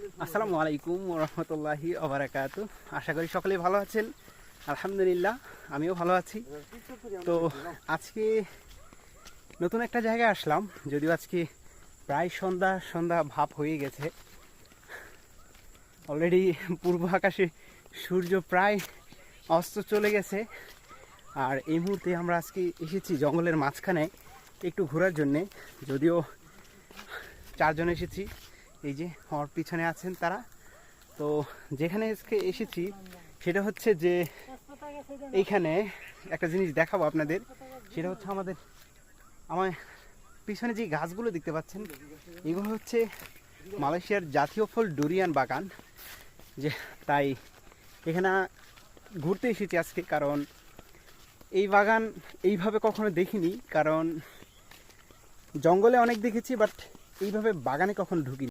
আসসালামু আলাইকুম রহমতুল্লাহি অবরাকাত আশা করি সকলেই ভালো আছেন। আলহামদুলিল্লাহ, আমিও ভালো আছি। তো আজকে নতুন একটা জায়গায় আসলাম, যদিও আজকে প্রায় সন্ধ্যা সন্ধ্যা ভাব হয়ে গেছে। অলরেডি পূর্ব আকাশে সূর্য প্রায় অস্ত চলে গেছে। আর এই মুহূর্তে আমরা আজকে এসেছি জঙ্গলের মাঝখানে একটু ঘোরার জন্যে, যদিও চারজন এসেছি। এই যে আমার পিছনে আছেন তারা। তো যেখানে আজকে এসেছি, সেটা হচ্ছে যে এইখানে একটা জিনিস দেখাবো আপনাদের। সেটা হচ্ছে আমাদের, আমার পিছনে যে গাছগুলো দেখতে পাচ্ছেন, এগুলো হচ্ছে মালয়েশিয়ার জাতীয় ফল ডুরিয়ান বাগান। যে তাই এখানে ঘুরতে এসেছি আজকে, কারণ এই বাগান এইভাবে কখনো দেখিনি, কারণ জঙ্গলে অনেক দেখেছি, বাট এইভাবে বাগানে কখনো ঢুকিনি।